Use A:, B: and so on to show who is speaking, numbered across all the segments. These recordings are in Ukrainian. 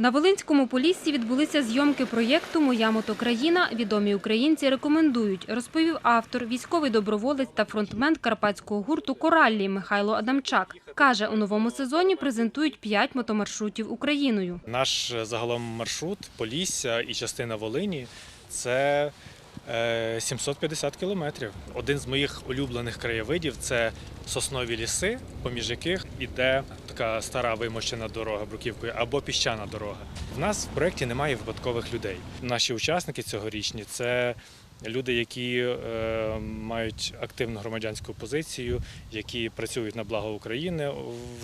A: На Волинському поліссі відбулися зйомки проєкту Моя мотокраїна. Відомі українці рекомендують, розповів автор, військовий доброволець та фронтмен карпатського гурту Кораллі Михайло Адамчак. Каже, у новому сезоні презентують п'ять мотомаршрутів Україною.
B: Наш загалом маршрут Полісся і частина Волині це 750 кілометрів. Один з моїх улюблених краєвидів це соснові ліси, поміж яких іде така стара вимощена дорога бруківкою або піщана дорога. В нас в проєкті немає випадкових людей. Наші учасники цьогорічні це люди, які е, мають активну громадянську позицію, які працюють на благо України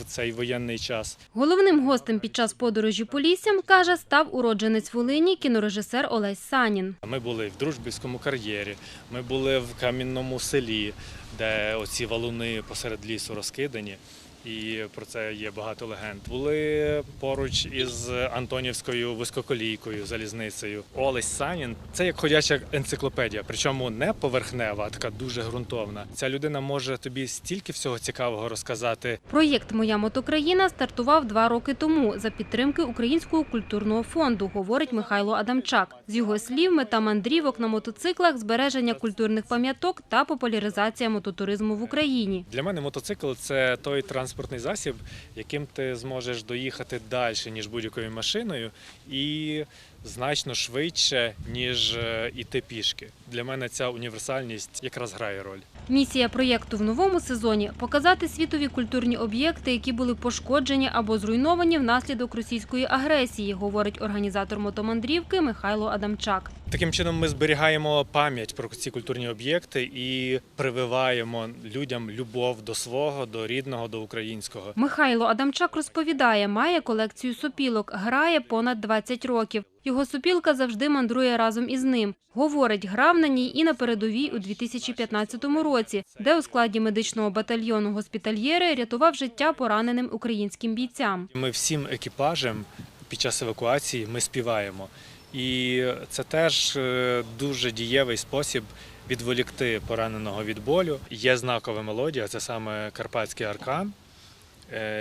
B: в цей воєнний час.
A: Головним гостем під час подорожі Поліссям, каже, став уродженець Волині кінорежисер Олесь Санін.
B: Ми були в Дружбівському кар'єрі, ми були в Кам'яному селі, де оці валуни посеред лісу розкидані. І про це є багато легенд. Були поруч із Антонівською висококолійкою, залізницею. Олесь Санін це як ходяча енциклопедія, причому не поверхнева, а така дуже ґрунтовна. Ця людина може тобі стільки всього цікавого розказати.
A: Проєкт Моя мотокраїна стартував два роки тому за підтримки Українського культурного фонду, говорить Михайло Адамчак. З його слів, мета мандрівок на мотоциклах збереження культурних пам'яток та популяризація мототуризму в Україні.
B: Для мене мотоцикл це той транспортний засіб, яким ти зможеш доїхати далі, ніж будь-якою машиною, і значно швидше, ніж е, іти пішки. Для мене ця універсальність якраз грає роль.
A: Місія проєкту в новому сезоні показати світові культурні об'єкти, які були пошкоджені або зруйновані внаслідок російської агресії, говорить організатор мотомандрівки Михайло Адамчак.
B: Таким чином ми зберігаємо пам'ять про ці культурні об'єкти і прививаємо людям любов до свого, до рідного, до українського.
A: Михайло Адамчак розповідає, має колекцію сопілок, грає понад 20 років. Його сопілка завжди мандрує разом із ним. Говорить, грав на ній і на передовій у 2015 році, де у складі медичного батальйону госпітальєри рятував життя пораненим українським бійцям.
B: Ми всім екіпажем під час евакуації ми співаємо. І це теж е, дуже дієвий спосіб відволікти пораненого від болю. Є знакова мелодія, це саме Карпатський аркан,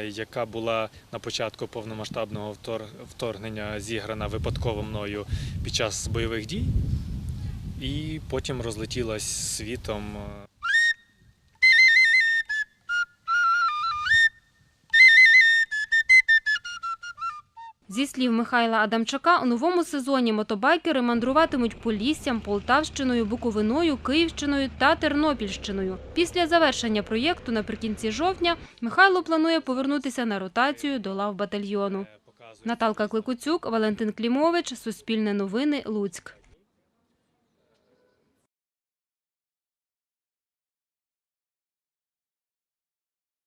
B: яка була на початку повномасштабного вторгнення зіграна випадково мною під час бойових дій, і потім розлетілась світом.
A: Зі слів Михайла Адамчака, у новому сезоні мотобайкери мандруватимуть Поліссям, Полтавщиною, Буковиною, Київщиною та Тернопільщиною. Після завершення проєкту наприкінці жовтня Михайло планує повернутися на ротацію до лав батальйону. Наталка Кликуцюк, Валентин Клімович, Суспільне новини, Луцьк.